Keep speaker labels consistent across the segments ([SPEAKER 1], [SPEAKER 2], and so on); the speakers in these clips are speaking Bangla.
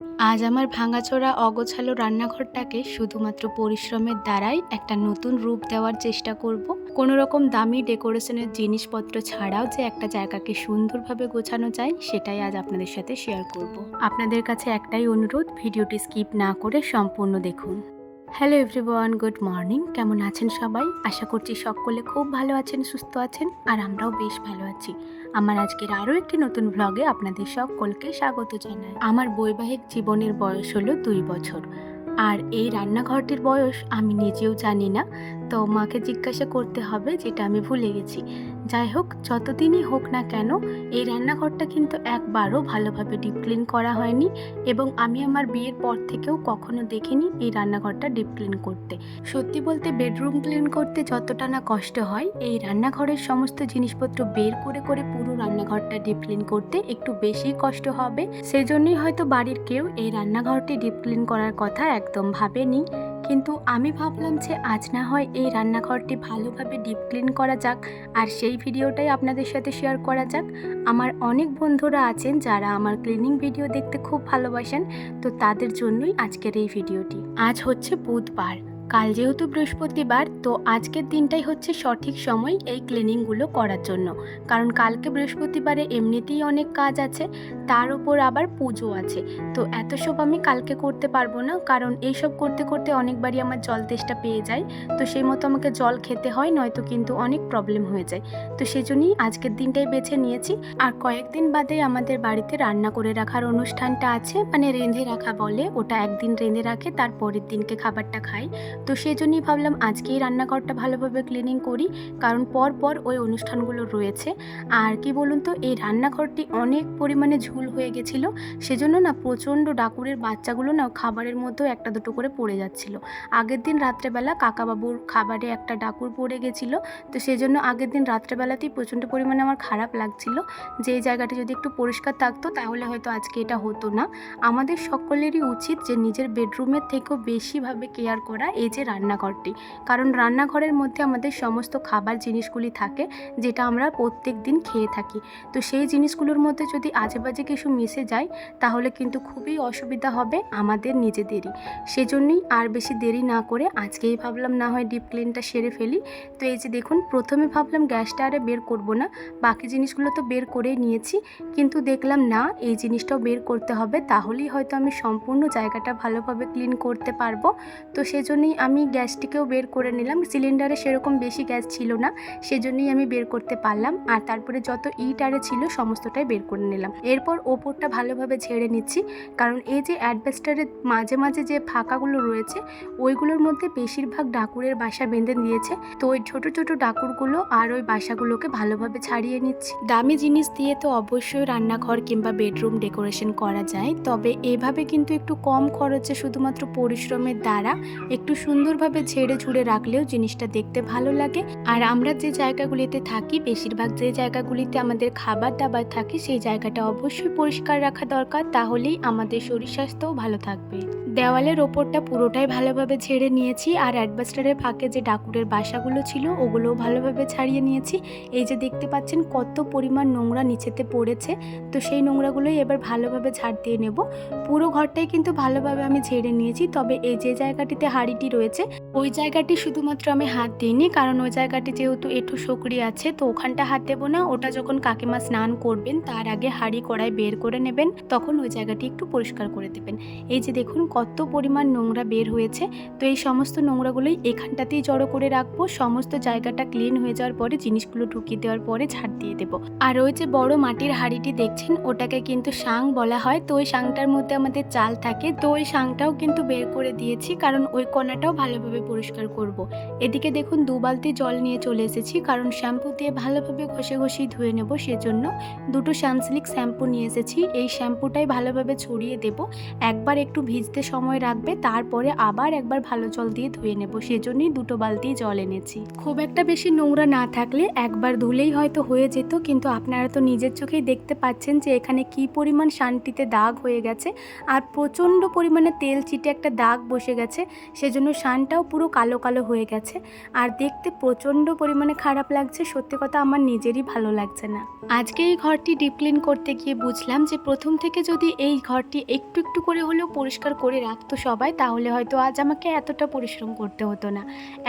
[SPEAKER 1] আজ আমার ভাঙাচোরা অগোছালো রান্নাঘরটাকে শুধুমাত্র পরিশ্রমের দ্বারাই একটা নতুন রূপ দেওয়ার চেষ্টা করব। কোনো রকম দামি ডেকোরেশনের জিনিসপত্র ছাড়াও যে একটা জায়গাকে সুন্দরভাবে গোছানো যায়, সেটাই আজ আপনাদের সাথে শেয়ার করব। আপনাদের কাছে একটাই অনুরোধ, ভিডিওটি স্কিপ না করে সম্পূর্ণ দেখুন। হ্যালো এভরিওয়ান গুড মর্নিং কেমন আছেন সবাই? আশা করছি সকলে খুব ভালো আছেন, সুস্থ আছেন, আর আমরাও বেশ ভালো আছি। আমার আজকের আরও একটি নতুন ব্লগে আপনাদের সকলকে স্বাগত জানাই। আমার বৈবাহিক জীবনের বয়স হলো দুই বছর, আর এই রান্নাঘরটির বয়স আমি নিজেও জানি না তো মাকে জিজ্ঞাসা করতে হবে, যেটা আমি ভুলে গেছি। যাই হোক, যতদিনই হোক না কেন, এই রান্নাঘরটা কিন্তু একবারও ভালোভাবে ডিপ ক্লিন করা হয়নি এবং আমি আমার বিয়ের পর থেকেও কখনো দেখিনি এই রান্নাঘরটা ডিপ ক্লিন করতে। সত্যি বলতে বেডরুম ক্লিন করতে যতটা না কষ্ট হয়, এই রান্নাঘরের সমস্ত জিনিসপত্র বের করে করে পুরো রান্নাঘরটা ডিপ ক্লিন করতে একটু বেশি কষ্ট হবে। সেজন্যই হয়তো বাড়ির কেউ এই রান্নাঘরটি ডিপ ক্লিন করার কথা একদম ভাবেনি। কিন্তু আমি ভাবলাম যে আজ না হয় এই রান্নাঘরটি ভালোভাবে ডিপ ক্লিন করা যাক, আর সেই ভিডিওটাই আপনাদের সাথে শেয়ার করা যাক। আমার অনেক বন্ধুরা আছেন যারা আমার ক্লিনিং ভিডিও দেখতে খুব ভালোবাসেন, তো তাদের জন্যই আজকের এই ভিডিওটি। আজ হচ্ছে বুধবার। কাল যেহেতু বৃহস্পতিবার, তো আজকের দিনটাই হচ্ছে সঠিক সময় এই ক্লিনিংগুলো করার জন্য। কারণ কালকে বৃহস্পতিবারে এমনিতেই অনেক কাজ আছে, তার উপর আবার পুজো আছে। তো এত সব আমি কালকে করতে পারব না, কারণ এইসব করতে করতে অনেকবারই আমার জল তেষ্টা পেয়ে যায়। তো সেই মতো আমাকে জল খেতে হয়, নয়তো কিন্তু অনেক প্রবলেম হয়ে যায়। তো সেজন্যই আজকের দিনটাই বেছে নিয়েছি। আর কয়েকদিন বাদে আমাদের বাড়িতে রান্না করে রাখার অনুষ্ঠানটা আছে মানে রেঁধে রাখা বলে, ওটা একদিন রেঁধে রাখে, তার পরের দিনকে খাবারটা খাই। তো সেই জন্যই ভাবলাম আজকেই রান্নাঘরটা ভালোভাবে ক্লিনিং করি, কারণ পর পর ওই অনুষ্ঠানগুলো রয়েছে। আর কি বলুন তো, এই রান্নাঘরটি অনেক পরিমাণে ঝুল হয়ে গেছিল, সেজন্য না প্রচণ্ড ডাকুরের বাচ্চাগুলো না খাবারের মধ্যেও একটা দুটো করে পড়ে যাচ্ছিল। আগের দিন রাত্রেবেলা কাকাবাবুর খাবারে একটা ডাকুর পড়ে গেছিল, তো সেজন্য আগের দিন রাত্রেবেলাতেই প্রচণ্ড পরিমাণে আমার খারাপ লাগছিল। যে এই জায়গাটা যদি একটু পরিষ্কার থাকতো, তাহলে হয়তো আজকে এটা হতো না। আমাদের সকলেরই উচিত যে নিজের বেডরুমের থেকেও বেশিভাবে কেয়ার করা এই যে রান্নাঘরটি। কারণ রান্নাঘরের মধ্যে আমাদের সমস্ত খাবার জিনিসগুলি থাকে, যেটা আমরা প্রত্যেক দিন খেয়ে থাকি। তো সেই জিনিসগুলোর মধ্যে যদি আজে বাজে কিছু মিশে যায়, তাহলে কিন্তু খুবই অসুবিধা হবে আমাদের নিজেদেরই। সেজন্যই আর বেশি দেরি না করে আজকেই ভাবলাম না হয় ডিপ ক্লিনটা সেরে ফেলি। তো এই যে দেখুন, প্রথমে ভাবলাম গ্যাসটা আরে বের করব না, বাকি জিনিসগুলো তো বের করেই নিয়েছি। কিন্তু দেখলাম না, এই জিনিসটাও বের করতে হবে, তাহলেই হয়তো আমি সম্পূর্ণ জায়গাটা ভালোভাবে ক্লিন করতে পারব। তো সেজন্যই আমি গ্যাসটিকেও বের করে নিলাম। সিলিন্ডারে সেরকম বেশি গ্যাস ছিল না, সেজন্যই আমি বের করতে পারলাম। আর তারপরে যত ইট আরে ছিল, সমস্তটাই বের করে নিলাম। এরপর ওপরটা ভালোভাবে ঝেড়ে নিচ্ছি। কারণ এই যে অ্যাডভেস্টারের মাঝে মাঝে যে ফাঁকাগুলো রয়েছে, ওইগুলোর মধ্যে বেশিরভাগ ডাকুরের বাসা বেঁধে দিয়েছে তো ওই ছোট ছোট ডাকুরগুলো আর ওই বাসাগুলোকে ভালোভাবে ছাড়িয়ে নিচ্ছি। দামি জিনিস দিয়ে তো অবশ্যই রান্নাঘর কিংবা বেডরুম ডেকোরেশন করা যায়। তবে এভাবে কিন্তু একটু কম খরচে শুধুমাত্র পরিশ্রমের দ্বারা একটু সুন্দরভাবে ঝেড়ে ঝুড়ে রাখলেও জিনিসটা দেখতে ভালো লাগে। আর আমরা যে জায়গাগুলিতে থাকি, বেশিরভাগ যে জায়গাগুলিতে আমাদের খাবার দাবার থাকে, সেই জায়গাটা অবশ্যই পরিষ্কার রাখা দরকার। তাহলেই আমাদের শরীর স্বাস্থ্যও ভালো থাকবে। দেওয়ালের ওপরটা পুরোটাই ভালোভাবে ঝেড়ে নিয়েছি আর অ্যাডবাস্টারের ফাঁকে যে ডাকুরের বাসাগুলো ছিল, ওগুলোও ভালোভাবে ছাড়িয়ে নিয়েছি। এই যে দেখতে পাচ্ছেন কত পরিমাণ নোংরা নিচেতে পড়েছে, তো সেই নোংরাগুলোই এবার ভালোভাবে ঝাড় দিয়ে নেব। পুরো ঘরটাই কিন্তু ভালোভাবে আমি ঝেড়ে নিয়েছি, তবে এই যে জায়গাটিতে হাঁড়িটি রয়েছে ওই জায়গাটি শুধুমাত্র আমি হাত দিইনি, কারণ ওই জায়গাটি যেহেতু একটু সকরি আছে, তো ওখানটা হাত দেবো না। ওটা যখন কাকিমা স্নান করবেন, তার আগে হাঁড়ি কড়াই বের করে নেবেন, তখন ওই জায়গাটি একটু পরিষ্কার করে দেবেন। এই যে দেখুন, কত পরিমাণ নোংরা বের হয়েছে। তো এই সমস্ত নোংরাগুলোই এখানটাতেই জড়ো করে রাখব। সমস্ত জায়গাটা ক্লিন হয়ে যাওয়ার পরে, জিনিসগুলো ঢুকিয়ে দেওয়ার পরে ঝাড় দিয়ে দেবো। আর ওই যে বড় মাটির হাঁড়িটি দেখছেন, ওটাকে কিন্তু সাং বলা হয়। তো ওই সাংটার মধ্যে আমাদের চাল থাকে। তো ওই সাংটাও কিন্তু বের করে দিয়েছি, কারণ ওই কণাটাও ভালোভাবে পরিষ্কার করব। এদিকে দেখুন দু বালতি জল নিয়ে চলে এসেছি, কারণ শ্যাম্পু দিয়ে ভালোভাবে ঘষে ঘষেই ধুয়ে নেব, সেজন্য দুটো সানসিলিক শ্যাম্পু নিয়ে এসেছি এই শ্যাম্পুটাই ভালোভাবে ছড়িয়ে দেব, একবার একটু ভিজতে সময় রাখবে, তারপরে আবার একবার ভালো জল দিয়ে ধুয়ে নেব, সেজন্যই দুটো বালতি জল এনেছি খুব একটা বেশি নোংরা না থাকলে একবার ধুলেই হয়তো হয়ে যেত, কিন্তু আপনারা তো নিজের চোখেই দেখতে পাচ্ছেন যে এখানে কি পরিমাণ শান্তিতে দাগ হয়ে গেছে, আর প্রচণ্ড পরিমাণে তেল চিটে একটা দাগ বসে গেছে, সেজন্য শানটাও পুরো কালো কালো হয়ে গেছে। আর দেখতে প্রচণ্ড পরিমাণে খারাপ লাগছে। সত্যি কথা আমার নিজেরই ভালো লাগছে না। আজকে এই ঘরটি ডিপ ক্লিন করতে গিয়ে বুঝলাম যে প্রথম থেকে যদি এই ঘরটি একটু একটু করে হলেও পরিষ্কার করে রাখতো সবাই, তাহলে হয়তো আজ আমাকে এতটা পরিশ্রম করতে হতো না।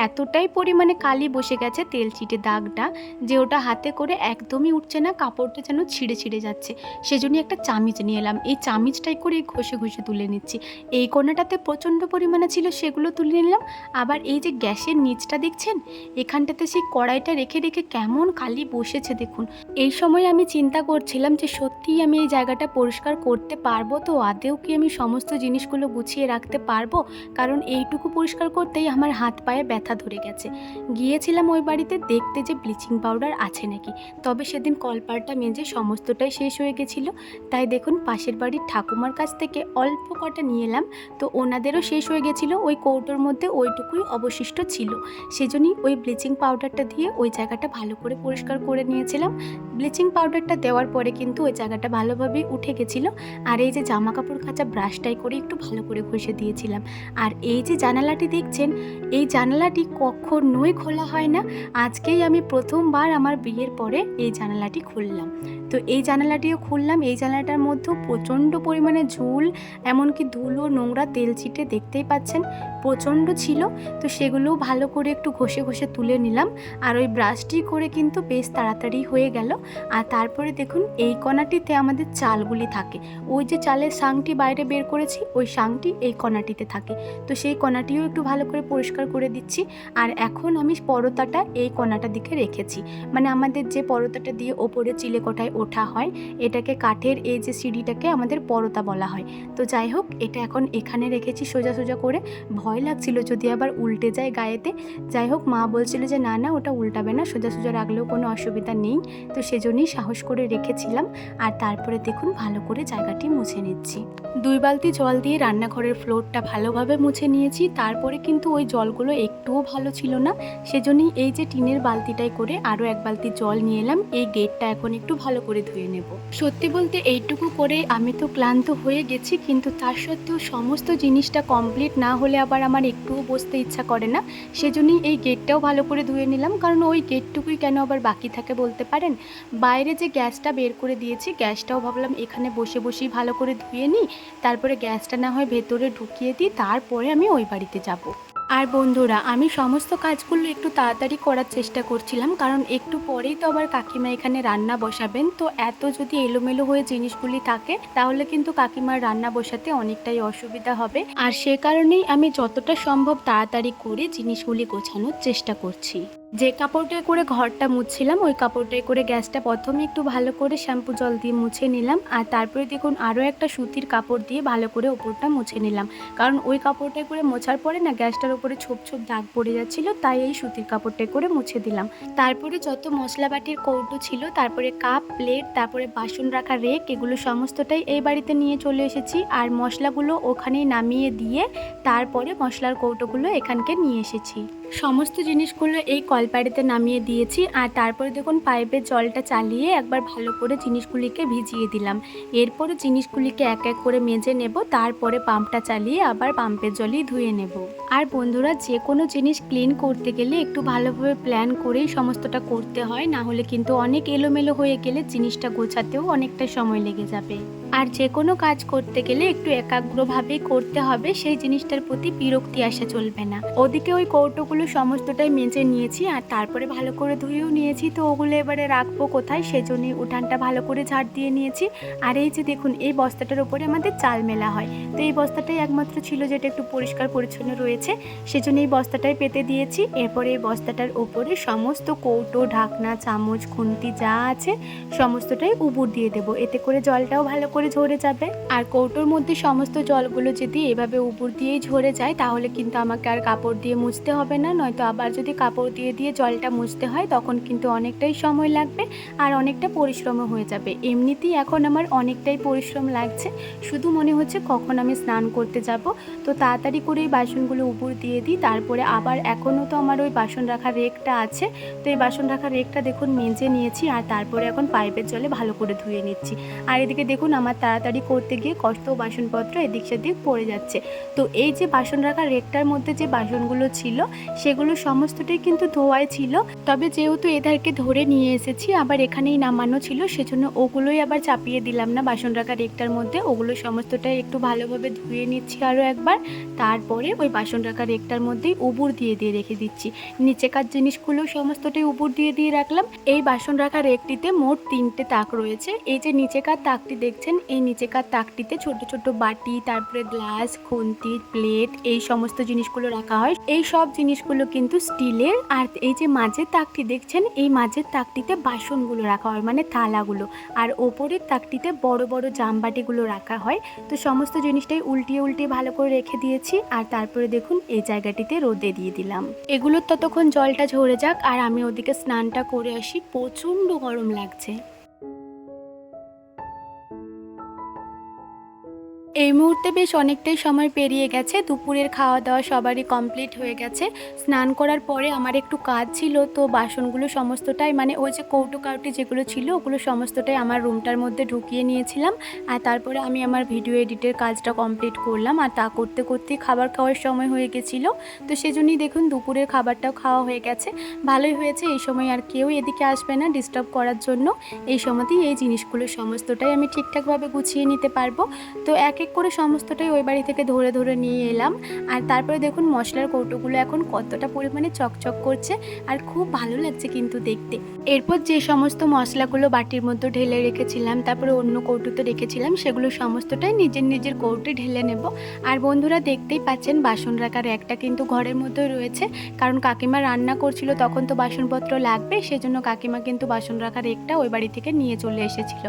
[SPEAKER 1] এতটাই পরিমাণে কালি বসে গেছে তেল চিটে দাগটা যে ওটা হাতে করে একদমই উঠছে না, কাপড়টা যেন ছিঁড়ে ছিঁড়ে যাচ্ছে। সেজন্যই একটা চামিচ নিয়ে এলাম। এই চামিচটাই করে ঘষে ঘষে তুলে নিচ্ছি। এই কোনাটাতে প্রচণ্ড পরিমাণে ছিল, সেগুলো তুলে নিলাম। আবার এই যে গ্যাসের নিচটা দেখছেন? এখানটাতে সেই কড়াইটা রেখে রেখে কেমন খালি বসেছে দেখুন। এই সময় আমি চিন্তা করছিলাম যে সত্যিই আমি এই জায়গাটা পরিষ্কার করতে পারব তো? আদেও কি আমি সমস্ত জিনিসগুলো গুছিয়ে রাখতে পারব? কারণ এইটুকু পরিষ্কার করতেই আমার হাত পায়ে ব্যথা ধরে গেছে। গিয়েছিলাম ওই বাড়িতে, দেখতে যে ব্লিচিং পাউডার আছে নাকি। তবে সেদিন কলপারটা মেজে সমস্তটাই শেষ হয়ে গেছিল। তাই দেখুন, পাশের বাড়ির ঠাকুমার কাছ থেকে অল্প কটা নিয়ে এলাম। তো ওনাদেরও শেষ হয়ে গেছিল। ওই কৌটোর মধ্যে ওইটুকুই অবশিষ্ট ছিল। সেজন্যই ওই ব্লিচিং পাউডারটা দিয়ে ওই জায়গাটা ভালো করে পরিষ্কার করে নিয়েছিলাম। ব্লিচিং পাউডারটা দেওয়ার পরে কিন্তু ওই জায়গাটা ভালোভাবে উঠে গেছিল। আর এই যে জামা কাপড় কাচা ব্রাশটাই করে একটু ভালো করে ঘষে দিয়েছিলাম। আর এই যে জানালাটি দেখছেন, এই জানালাটি কখনোই খোলা হয় না। আজকেই আমি প্রথমবার আমার বিয়ের পরে এই জানালাটি খুললাম। তো এই জানালাটিও খুললাম। এই জানালাটার মধ্যেও প্রচণ্ড পরিমাণে ঝুল, এমনকি ধুলো, নোংরা, তেল চিটে দেখতেই পাচ্ছেন, প্রচণ্ড ছিল। তো সেগুলোও ভালো করে একটু ঘষে ঘষে তুলে নিলাম। আর ওই ব্রাশটি করে কিন্তু বেশ তাড়াতাড়ি হয়ে গেল। আর তারপরে দেখুন, এই কণাটিতে আমাদের চালগুলি থাকে। ওই যে চালের সাংটি বাইরে বের করেছি, ওই সাংটি এই কণাটিতে থাকে। তো সেই কণাটিও একটু ভালো করে পরিষ্কার করে দিচ্ছি। আর এখন আমি পরতাটা এই কণাটার দিকে রেখেছি। মানে আমাদের যে পরতাটা দিয়ে ওপরে চিলে কোঠায় ওঠা হয়, এটাকে কাঠের এই যে সিঁড়িটাকে আমাদের পরতা বলা হয়। তো যাই হোক, এটা এখন এখানে রেখেছি সোজা সোজা করে। ভয় লাগছিল যদি আবার উল্টে যায় গায়েতে। যাই হোক, মা বলছিল যে, না না, ওটা উল্টাবে না সোজা সোজা রাখলেও কোনো অসুবিধা নেই। তো সেজন্যই সাহস করে রেখেছিলাম। আর তারপরে দেখুন, ভালো করে জায়গাটি মুছে নিচ্ছি। দুই বালতি জল দিয়ে রান্নাঘরের ফ্লোরটা ভালোভাবে মুছে নিয়েছি। তারপরে কিন্তু ওই জলগুলো একটুও ভালো ছিল না। সেজন্যই এই যে টিনের বালতিটাই করে আরও এক বালতি জল নিয়ে এলাম। এই গেটটা এখন একটু ভালো করে ধুয়ে নেব। সত্যি বলতে এইটুকু করে আমি তো ক্লান্ত হয়ে গেছি, কিন্তু তার সত্ত্বেও সমস্ত জিনিসটা কমপ্লিট না হলে আবার আমার একটুও বসতে ইচ্ছা করে না। সেজন্যই এই গেটটাও ভালো করে ধুয়ে নিলাম। কারণ ওই গেটটুকুই কেন আবার বাকি থাকে বলতে পারেন? বাইরে যে গ্যাসটা বের করে দিয়েছি, গ্যাসটাও ভাবলাম এখানে বসে বসেই ভালো করে ধুয়ে নিই। তারপরে গ্যাসটা না হয় ভেতরে ঢুকিয়ে দিই। তারপরে আমি ওই বাড়িতে যাব। আর বন্ধুরা, আমি সমস্ত কাজগুলো একটু তাড়াতাড়ি করার চেষ্টা করছিলাম, কারণ একটু পরেই তো আবার কাকিমা এখানে রান্না বসাবেন। তো এত যদি এলোমেলো হয়ে জিনিসগুলি থাকে, তাহলে কিন্তু কাকিমার রান্না বসাতে অনেকটাই অসুবিধা হবে। আর সে কারণেই আমি যতটা সম্ভব তাড়াতাড়ি করে জিনিসগুলি গোছানোর চেষ্টা করছি। যে কাপড়টায় করে ঘরটা মুছছিলাম, ওই কাপড়টায় করে গ্যাসটা প্রথমে একটু ভালো করে শ্যাম্পু জল দিয়ে মুছে নিলাম আর তারপরে দেখুন আরও একটা সুতির কাপড় দিয়ে ভালো করে ওপরটা মুছে নিলাম। কারণ ওই কাপড়টায় করে মোছার পরে না গ্যাসটার উপরে ছোপ ছোপ দাগ পড়ে যাচ্ছিল, তাই এই সুতির কাপড়টায় করে মুছে দিলাম। তারপরে যত মশলা বাটির কৌটো ছিল, তারপরে কাপ, প্লেট, তারপরে বাসন রাখা রেক, এগুলো সমস্তটাই এই বাড়িতে নিয়ে চলে এসেছি আর মশলাগুলো ওখানেই নামিয়ে দিয়ে তারপরে মশলার কৌটোগুলো এখানকে নিয়ে এসেছি। সমস্ত জিনিসগুলো এই কলপাড়িতে নামিয়ে দিয়েছি আর তারপরে দেখুন পাইপের জলটা চালিয়ে একবার ভালো করে জিনিসগুলিকে ভিজিয়ে দিলাম। এরপরে জিনিসগুলিকে এক এক করে মেজে নেব, তারপরে পাম্পটা চালিয়ে আবার পাম্পের জলই ধুয়ে নেব। আর বন্ধুরা, যে কোনো জিনিস ক্লিন করতে গেলে একটু ভালোভাবে প্ল্যান করেই সমস্তটা করতে হয়, না হলে কিন্তু অনেক এলোমেলো হয়ে গেলে জিনিসটা গোছাতেও অনেকটা সময় লেগে যাবে। আর যে কোনো কাজ করতে গেলে একটু একাগ্রভাবে করতে হবে, সেই জিনিসটার প্রতি বিরক্তি আসা চলবে না। ওদিকে ওই কৌটোগুলো সমস্তটাই মেজে নিয়েছি আর তারপরে ভালো করে ধুয়েও নিয়েছি। তো ওগুলো এবারে রাখব কোথায়? সেজন্যই উঠানটা ভালো করে ঝাড় দিয়ে নিয়েছি। আর এই যে দেখুন, এই বস্তাটার উপরে আমাদের চাল মেলা হয়। তো এই বস্তাটাই একমাত্র ছিল যেটা একটু পরিষ্কার পরিচ্ছন্ন রয়েছে। সেজন্য এই বস্তাটাই পেতে দিয়েছি। এরপরে এই বস্তাটার ওপরে সমস্ত কৌটো, ঢাকনা, চামচ, খুন্তি যা আছে, সমস্তটাই উবুর দিয়ে দেবো। এতে করে জলটাও ভালো করে ঝরে যাবে। আর কৌটোর মধ্যে সমস্ত জলগুলো যদি এভাবে উপর দিয়েই ঝরে যায়, তাহলে কিন্তু আমাকে আর কাপড় দিয়ে মুছতে হবে না। নয়তো আবার যদি কাপড় দিয়ে দিয়ে জলটা মুছতে হয়, তখন কিন্তু অনেকটাই সময় লাগবে আর অনেকটা পরিশ্রমও হয়ে যাবে। এমনিতেই এখন আমার অনেকটাই পরিশ্রম লাগছে। শুধু মনে হচ্ছে কখন আমি স্নান করতে যাব। তো তাড়াতাড়ি করে এই বাসনগুলো উপর দিয়ে দিই। তারপরে আবার এখনও তো আমার ওই বাসন রাখার রেকটা আছে। তো এই বাসন রাখার রেকটা দেখুন মেজে নিয়েছি আর তারপরে এখন পাইপের জলে ভালো করে ধুয়ে নিচ্ছি। আর এদিকে দেখুন আমার আমার তাড়াতাড়ি করতে গিয়ে কত বাসনপত্র এদিক সেদিক পড়ে যাচ্ছে। তো এই যে বাসন রাখার রেকটার মধ্যে যে বাসনগুলো ছিল, সেগুলো সমস্তটাই কিন্তু ধোয়াই ছিল। তবে যেহেতু এধারকে ধরে নিয়ে এসেছি, আবার এখানেই নামানো ছিল, সেজন্য ওগুলোই আবার চাপিয়ে দিলাম না বাসন রাখার রেকটার মধ্যে। ওগুলো সমস্তটাই একটু ভালোভাবে ধুয়ে নিচ্ছি আরও একবার। তারপরে ওই বাসন রাখার রেকটার মধ্যেই উবুর দিয়ে দিয়ে রেখে দিচ্ছি। নিচেকার জিনিসগুলো সমস্তটাই উবুর দিয়ে দিয়ে রাখলাম। এই বাসন রাখার রেকটিতে মোট তিনটে তাক রয়েছে। এই যে নিচেকার তাকটি দেখছেন এই নিচেকার তাকটিতে ছোট ছোট বাটি, তারপরে গ্লাস, খুন্তি, প্লেট, এই সমস্ত জিনিসগুলো রাখা হয়। এই সব জিনিসগুলো কিন্তু স্টিলের। আর এই যে মাঝের তাকটি দেখছেন, এই মাঝের তাকটিতে বাসনগুলো রাখা হয় মানে থালাগুলো। আর ওপরের তাকটিতে বড় বড় জামবাটিগুলো রাখা হয়। তো সমস্ত জিনিসটাই উল্টিয়ে উল্টিয়ে ভালো করে রেখে দিয়েছি। আর তারপরে দেখুন, এই জায়গাটিতে রোদে দিয়ে দিলাম। এগুলোর ততক্ষণ জলটা ঝরে যাক। আর আমি ওদিকে স্নানটা করে আসি। প্রচণ্ড গরম লাগছে। এই মুহূর্তে বেশ অনেকটাই সময় পেরিয়ে গেছে। দুপুরের খাওয়া দাওয়া সবারই কমপ্লিট হয়ে গেছে। স্নান করার পরে আমার একটু কাজ ছিল, তো বাসনগুলো সমস্তটাই মানে ওই যে কৌটো কাউটি যেগুলো ছিল, ওগুলো সমস্তটাই আমার রুমটার মধ্যে ঢুকিয়ে নিয়েছিলাম। আর তারপরে আমি আমার ভিডিও এডিটের কাজটা কমপ্লিট করলাম। আর তা করতে করতেই খাবার খাওয়ার সময় হয়ে গেছিল। তো সেজন্যই দেখুন দুপুরের খাবারটাও খাওয়া হয়ে গেছে। ভালোই হয়েছে, এই সময় আর কেউ এদিকে আসবে না ডিস্টার্ব করার জন্য। এই সময়তেই এই জিনিসগুলো সমস্তটাই আমি ঠিকঠাকভাবে গুছিয়ে নিতে পারব। তো এক এক করে সমস্তটাই ওই বাড়ি থেকে ধরে ধরে নিয়ে এলাম। আর তারপরে দেখুন মশলার কৌটোগুলো এখন কতটা পরিমাণে চকচক করছে আর খুব ভালো লাগছে কিন্তু দেখতে। এরপর যে সমস্ত মশলাগুলো বাটির মধ্যে ঢেলে রেখেছিলাম, তারপরে অন্য কৌটোতে রেখেছিলাম, সেগুলো সমস্তটাই নিজের নিজের কৌটে ঢেলে নেব। আর বন্ধুরা দেখতেই পাচ্ছেন বাসন রাখার একটা কিন্তু ঘরের মধ্যে রয়েছে, কারণ কাকিমা রান্না করছিল, তখন তো বাসনপত্র লাগবে, সেজন্য কাকিমা কিন্তু বাসন রাখার একটা ওই বাড়ি থেকে নিয়ে চলে এসেছিল।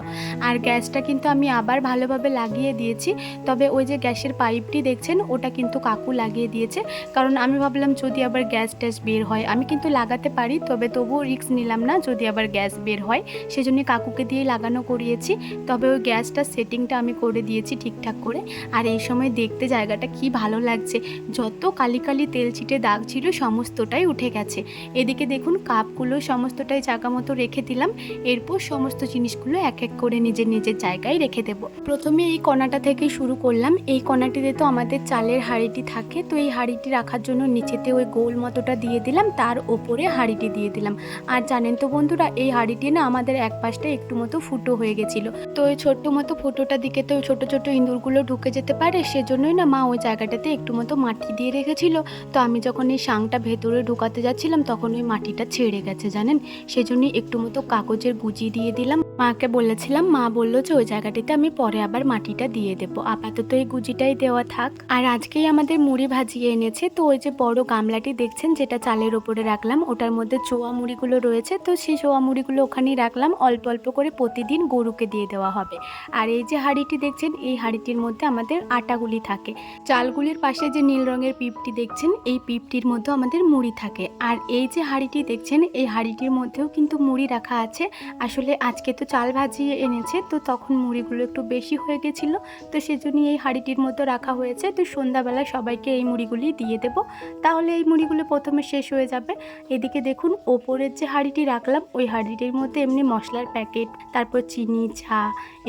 [SPEAKER 1] আর গ্যাসটা কিন্তু আমি আবার ভালোভাবে লাগিয়ে দিয়েছি তবে ওই যে গ্যাসের পাইপটি দেখছেন, ওটা কিন্তু কাকু লাগিয়ে দিয়েছে। কারণ আমি ভাবলাম যদি আবার গ্যাস ট্যাস বের হয়, আমি কিন্তু লাগাতে পারি, তবে তবুও রিস্ক নিলাম না যদি আবার গ্যাস বের হয়। সেজন্য কাকুকে দিয়ে লাগানো করিয়েছি, তবে ওই গ্যাসটার সেটিংটা আমি করে দিয়েছি ঠিকঠাক করে। আর এই সময় দেখতে জায়গাটা কি ভালো লাগছে, যত কালি কালি তেল ছিটে দাগ ছিল সমস্তটাই উঠে গেছে। এদিকে দেখুন, কাপগুলো সমস্তটাই জায়গা মতো রেখে দিলাম, এরপর সমস্ত জিনিসগুলো এক এক করে নিজের নিজের জায়গায় রেখে দেব। প্রথমে এই কণাটা থেকে শুরু করলাম। এই কণাটিতে তো আমাদের চালের হাঁড়িটি থাকে। তো এই হাঁড়িটি রাখার জন্য নিচেতে ওই গোল মতোটা দিয়ে দিলাম। তার ওপরে হাঁড়িটি দিয়ে দিলাম। আর জানেন তো বন্ধুরা, এই হাঁড়িটি না আমাদের এক পাশটা একটু মতো ফুটো হয়ে গেছিল। তো ওই ছোট্ট মতো ফুটোটার দিকে তো ওই ছোটো ছোটো ইঁদুরগুলো ঢুকে যেতে পারে, সেজন্যই না মা ওই জায়গাটাতে একটু মতো মাটি দিয়ে রেখেছিল। তো আমি যখন এই শাংটা ভেতরে ঢুকাতে যাচ্ছিলাম, তখন ওই মাটিটা ছেড়ে গেছে জানেন। সেজন্যই একটু মতো কাগজের গুজি দিয়ে দিলাম। মাকে বলেছিলাম, মা বলল যে ওই জায়গাটিতে আমি পরে আবার মাটিটা দিয়ে দেবো। আপাতত এই গুজিটাই দেওয়া থাক। আর আজকেই আমাদের মুড়ি ভাজিয়ে এনেছে। তো ওই যে বড় গামলাটি দেখছেন, যেটা চালের ওপরে রাখলাম, ওটার মধ্যে চোয়া মুড়িগুলো রয়েছে। তো সেই চোয়া মুড়িগুলো ওখানেই রাখলাম। অল্প অল্প করে প্রতিদিন গরুকে দিয়ে দেওয়া হবে। আর এই যে হাঁড়িটি দেখছেন, এই হাঁড়িটির মধ্যে আমাদের আটাগুলি থাকে। চালগুলির পাশে যে নীল রঙের পিপটি দেখছেন, এই পিপটির মধ্যে আমাদের মুড়ি থাকে। আর এই যে হাঁড়িটি দেখছেন, এই হাঁড়িটির মধ্যেও কিন্তু মুড়ি রাখা আছে। আসলে আজকে তো চাল ভাজিয়ে এনেছে, তো তখন মুড়িগুলো একটু বেশি হয়ে গেছিল, তো সেজন্যই এই হাঁড়িটির মতো রাখা হয়েছে। তো সন্ধ্যাবেলায় সবাইকে এই মুড়িগুলি দিয়ে দেব। তাহলে এই মুড়িগুলো প্রথমে শেষ হয়ে যাবে। এদিকে দেখুন, ওপরের যে হাঁড়িটি রাখলাম, ওই হাঁড়িটির মধ্যে এমনি মশলার প্যাকেট, তারপর চিনি, চা,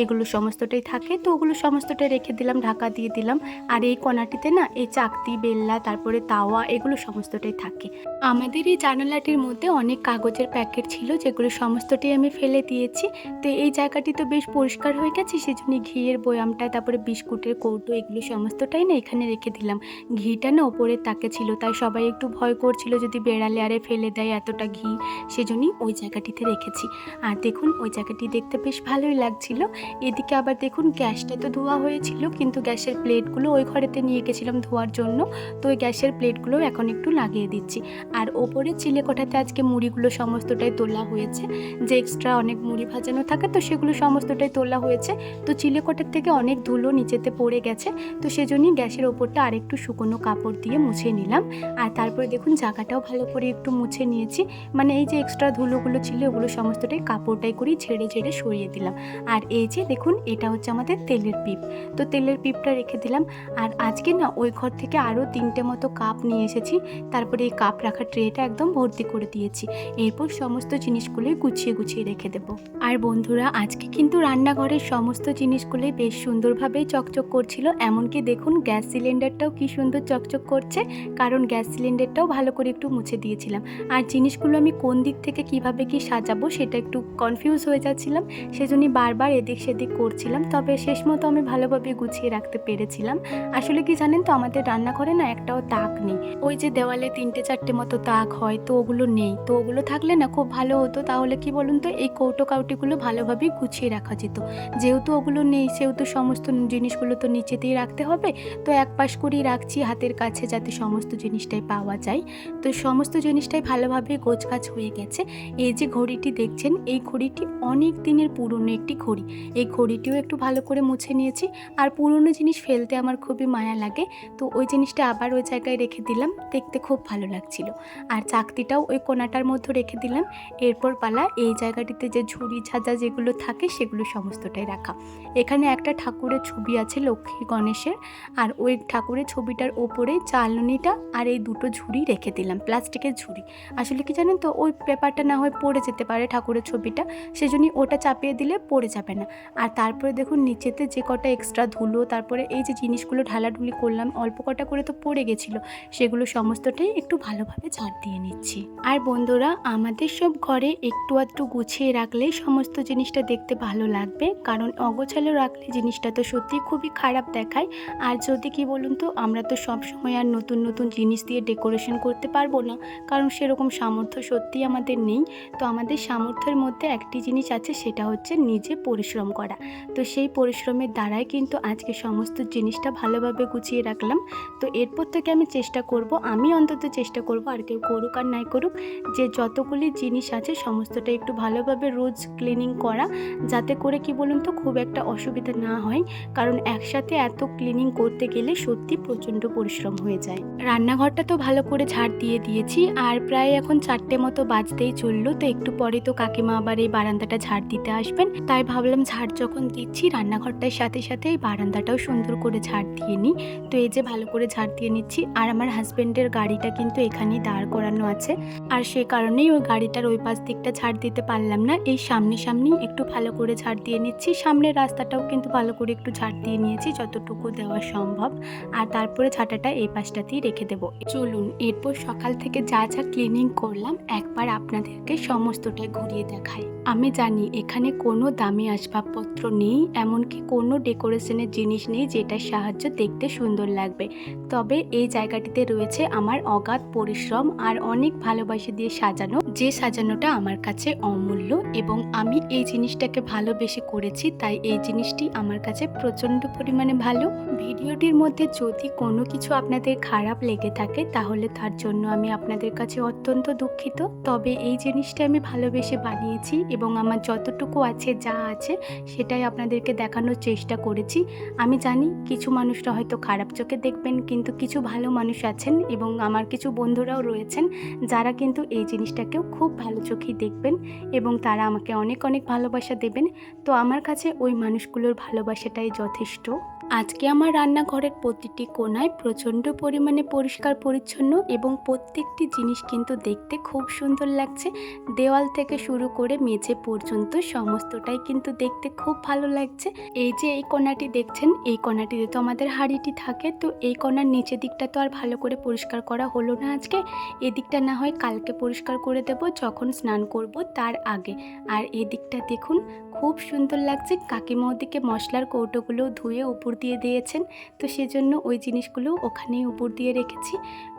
[SPEAKER 1] এগুলো সমস্তটাই থাকে। তো ওগুলো সমস্তটাই রেখে দিলাম, ঢাকা দিয়ে দিলাম। আর এই কণাটিতে না, এই চাকতি, বেল্লা, তারপরে তাওয়া, এগুলো সমস্তটাই থাকে। আমাদের এই জানালাটির মধ্যে অনেক কাগজের প্যাকেট ছিল, যেগুলো সমস্তটাই আমি ফেলে দিয়েছি। তো এই জায়গাটি তো বেশ পরিষ্কার হয়ে গেছে, সেজন্য ঘিয়ের বয়ামটা, তারপরে বিস্কুটের কৌটো, এগুলো সমস্তটাই না এখানে রেখে দিলাম। ঘিটা না ওপরের তাকে ছিল, তাই সবাই একটু ভয় করছিল যদি বেড়ালে আরে ফেলে দেয় এতটা ঘি, সেজন্যই ওই জায়গাটিতে রেখেছি। আর দেখুন, ওই জায়গাটি দেখতে বেশ ভালোই লাগছিল। এদিকে আবার দেখুন, গ্যাসটা তো ধোয়া হয়েছিল, কিন্তু গ্যাসের প্লেটগুলো ওই ঘরেতে নিয়ে গেছিলাম ধোয়ার জন্য। তো ওই গ্যাসের প্লেটগুলো এখন একটু লাগিয়ে দিচ্ছি। আর ওপরে চিলে কোঠাতে আজকে মুড়িগুলো সমস্তটাই তোলা হয়েছে। যে এক্সট্রা অনেক মুড়ি ভাজানো থাকে, তো সেগুলো সমস্তটাই তোলা হয়েছে। তো চিলে কোঠার থেকে অনেক ধুলো নিচেতে পড়ে গেছে, তো সেজন্যই গ্যাসের ওপরটা আরেকটু শুকনো কাপড় দিয়ে মুছে নিলাম। আর তারপরে দেখুন, জায়গাটাও ভালো করে একটু মুছে নিয়েছি। মানে এই যে এক্সট্রা ধুলোগুলো ছিল ওগুলো সমস্তটাই কাপড়টাই করেই ছেড়ে ছেড়ে সরিয়ে দিলাম। আর এই যে দেখুন, এটা হচ্ছে আমাদের তেলের পিপ। তো তেলের পিপটা রেখে দিলাম। আর আজকে না, ওই ঘর থেকে আরও তিনটে মতো কাপ নিয়ে এসেছি। তারপরে এই কাপ রাখার ট্রেটা একদম ভর্তি করে দিয়েছি। এরপর সমস্ত জিনিসগুলোই গুছিয়ে গুছিয়ে রেখে দেবো। আর বন্ধুরা, আজকে কিন্তু রান্নাঘরের সমস্ত জিনিসগুলোই বেশ সুন্দরভাবেই চকচক করছিল। এমনকি দেখুন, গ্যাস সিলিন্ডারটাও কি সুন্দর চকচক করছে। কারণ গ্যাস সিলিন্ডারটাও ভালো করে একটু মুছে দিয়েছিলাম। আর জিনিসগুলো আমি কোন দিক থেকে কীভাবে কি সাজাবো সেটা একটু কনফিউজ হয়ে যাচ্ছিলাম। সেজন্যই বারবার এদিক সেদিক করছিলাম। তবে শেষ মতো আমি ভালোভাবে গুছিয়ে রাখতে পেরেছিলাম। আসলে কি জানেন তো, আমাদের রান্নাঘরে না একটাও তাক নেই। ওই যে দেওয়ালে তিনটে চারটে মতো তাক হয়, তো ওগুলো নেই। তো ওগুলো থাকলে না খুব ভালো হতো। তাহলে কি বলুন তো, এই কৌটো কাউটিগুলো ভালোভাবে গুছিয়ে রাখা যেত। যেহেতু ওগুলো নেই, সেহেতু সমস্ত জিনিসগুলো তো নিচেতেই রাখতে হবে। তো এক পাশ করেই রাখছি হাতের কাছে যাতে সমস্ত জিনিসটাই পাওয়া যায়। তো সমস্ত জিনিসটাই ভালোভাবে গোছগাছ হয়ে গেছে। এই যে ঘড়িটি দেখছেন, এই ঘড়িটি অনেক দিনের পুরনো একটি ঘড়ি। এই ঘড়িটিও একটু ভালো করে মুছে নিয়েছি। আর পুরনো জিনিস ফেলতে আমার খুবই মায়া লাগে। তো ওই জিনিসটা আবার ওই জায়গায় রেখে দিলাম। দেখতে খুব ভালো লাগছিল। আর চাকতিটাও ওই কোনাটার মধ্যে রেখে দিলাম। এরপর পালা এই জায়গাটিতে যে ঝুড়ি ঝাঁঝা যেগুলো থাকে সেগুলো সমস্তটাই রাখা। এখানে একটা ঠাকুরের ছবি আছে লক্ষ্মী গণেশের। আর ওই ঠাকুরের ছবিটার ওপরে চালনিটা আর এই দুটো ঝুড়ি রেখে দিলাম, প্লাস্টিকের ঝুড়ি। আসলে কি জানেন তো, ওই পেপারটা না হয় পড়ে যেতে পারে ঠাকুরের ছবিটা, সেজন্যই ওটা চাপিয়ে দিলে পড়ে যাবে না। আর তারপরে দেখুন, নিচেতে যে কটা এক্সট্রা ধুলো, তারপরে এই যে জিনিসগুলো ঢালাঢুলি করলাম, অল্প কটা করে তো পড়ে গেছিল, সেগুলো সমস্তটাই একটু ভালোভাবে ঝাড় দিয়ে নিচ্ছি। আর বন্ধুরা, আমাদের সব ঘরে একটু আধটু গুছিয়ে রাখলেই সমস্ত জিনিসটা দেখতে ভালো লাগবে। কারণ অগোছালো রাখলে জিনিসটা তো সত্যি খুবই খারাপ দেখায়। আর যদি কি বলুন তো, আমরা তো সব সময় আর নতুন নতুন জিনিস দিয়ে ডেকোরেশন করতে পারব না। কারণ সেরকম সামর্থ্য সত্যিই আমাদের নেই। তো আমাদের সামর্থ্যের মধ্যে একটি জিনিস আছে, সেটা হচ্ছে নিজে পরিশ্রম করা। তো সেই পরিশ্রমের দ্বারাই কিন্তু আজকে সমস্ত জিনিসটা ভালোভাবে গুছিয়ে রাখলাম। তো এরপর থেকে আমি চেষ্টা করব, আমি অন্তত চেষ্টা করব, আর কেউ করুক আর নাই করুক, যে যতগুলি জিনিস আছে, সমস্তটা একটু ভালোভাবে রোজ ক্লিনিং করা, যাতে করে কি বলুন তো, খুব একটা অসুবিধা না হয়। কারণ একসাথে এত ক্লিনিং করতে গেলে সত্যি প্রচণ্ড পরিশ্রম হয়ে যায়। রান্নাঘরটা তো ভালো করে ঝাড় দিয়ে দিয়েছি, আর প্রায় এখন চারটে মতো বাজতেই চলল, তো একটু পরে তো কাকিমা আবার এই বারান্দাটা ঝাড় দিতে আসবেন। তাই ভাবলাম ঝাড় যখন দিচ্ছি, রান্নাঘরটার সাথে সাথে এই বারান্দাটাও সুন্দর করে ঝাড় দিয়ে নিই। তো এই যে ভালো করে ঝাড় দিয়ে নিচ্ছি, আর আমার হাজব্যান্ডের গাড়িটা কিন্তু এখানেই দাঁড় করানো আছে। আর সে কারণেই ওই গাড়িটার ওই পাশ দিকটা ঝাড় দিতে পারলাম না, এই সামনে সামনেই একটু ভালো করে ঝাড় দিয়ে নিচ্ছি। সামনের রাস্তাটাও কিন্তু ভালো করে একটু ঝাড় দিয়ে নিয়েছি, যতটুকু দেওয়া সম্ভব। আর তারপরে ঝাঁটাটা এই পাশটাতেই রেখে দেবো। চলুন, এরপর সকাল থেকে যা যা ক্লিনিং করলাম, একবার আপনাদেরকে সমস্তটাই ঘুরিয়ে দেখাই। আমি জানি এখানে কোনো দামি আসবাবপত্র নেই, এমনকি কোনো ডেকোরেশনের জিনিস নেই যেটার সাহায্য দেখতে সুন্দর লাগবে। তবে এই জায়গাটিতে রয়েছে আমার অগাধ পরিশ্রম আর অনেক ভালোবাসা দিয়ে সাজানো। যে সাজানোটা আমার কাছে অমূল্য এবং আমি এই জিনিসটাকে ভালোবেসে করেছি, তাই এই জিনিসটি আমার কাছে প্রচণ্ড পরিমাণে ভালো। ভিডিওটির মধ্যে যদি কোনো কিছু আপনাদের খারাপ লেগে থাকে, তাহলে তার জন্য আমি আপনাদের কাছে অত্যন্ত দুঃখিত। তবে এই জিনিসটা আমি ভালোবেসে বানিয়েছি এবং আমার যতটুকু আছে, যা আছে, সেটাই আপনাদেরকে দেখানোর চেষ্টা করেছি। আমি জানি কিছু মানুষরা হয়তো খারাপ চোখে দেখবেন, কিন্তু কিছু ভালো মানুষ আছেন এবং আমার কিছু বন্ধুরাও রয়েছেন, যারা কিন্তু এই জিনিসটাকেও খুব ভালো চোখেই দেখবেন এবং তারা আমাকে অনেক অনেক ভালোবাসা দেবেন। তো আমার কাছে ওই মানুষগুলোর ভালোবাসাটাই যথেষ্ট। আজকে আমার রান্নাঘরের প্রতিটি কোনায় প্রচণ্ড পরিমাণে পরিষ্কার, পরিচ্ছন্ন এবং প্রত্যেকটি জিনিস কিন্তু দেখতে খুব সুন্দর লাগছে। দেওয়াল থেকে শুরু করে মেঝে পর্যন্ত সমস্তটাই কিন্তু দেখতে খুব ভালো লাগছে। এই যে এই কোনাটি দেখছেন, এই কোনাটিতে তো আমাদের হাঁড়িটি থাকে, তো এই কোনার নিচের দিকটা তো আর ভালো করে পরিষ্কার করা হলো না আজকে। এদিকটা না হয় কালকে পরিষ্কার করে দেব, যখন স্নান করব তার আগে। আর এদিকটা দেখুন খুব সুন্দর লাগছে। কাকিমাওদিকে মশলার কৌটোগুলো ধুয়ে উপর দিয়ে দিয়েছেন। তো সেজন্য ওই জিনিসগুলো ওখানেই উপর দিয়ে রেখেছি।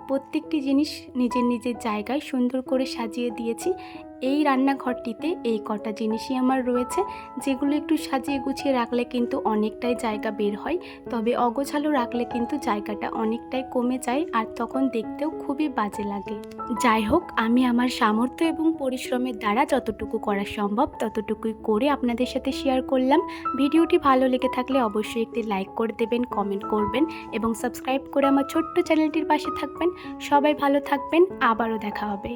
[SPEAKER 1] প্রত্যেকটি জিনিস নিজের নিজের জায়গায় সুন্দর করে সাজিয়ে দিয়েছি। এই রান্নাঘরটিতে এই কটা জিনিসই আমার রয়েছে, যেগুলো একটু সাজিয়ে গুছিয়ে রাখলে কিন্তু অনেকটাই জায়গা বের হয়। তবে অগোছালো রাখলে কিন্তু জায়গাটা অনেকটাই কমে যায় আর তখন দেখতেও খুবই বাজে লাগে। যাই হোক, আমি আমার সামর্থ্য এবং পরিশ্রমের দ্বারা যতটুকু করা সম্ভব ততটুকুই করে আপনাদের সাথে শেয়ার করলাম। ভিডিওটি ভালো লেগে থাকলে অবশ্যই একটি লাইক করে দেবেন কমেন্ট করবেন এবং সাবস্ক্রাইব করে আমার ছোট্ট চ্যানেলটির পাশে থাকবেন। সবাই ভালো থাকবেন, আবারও দেখা হবে।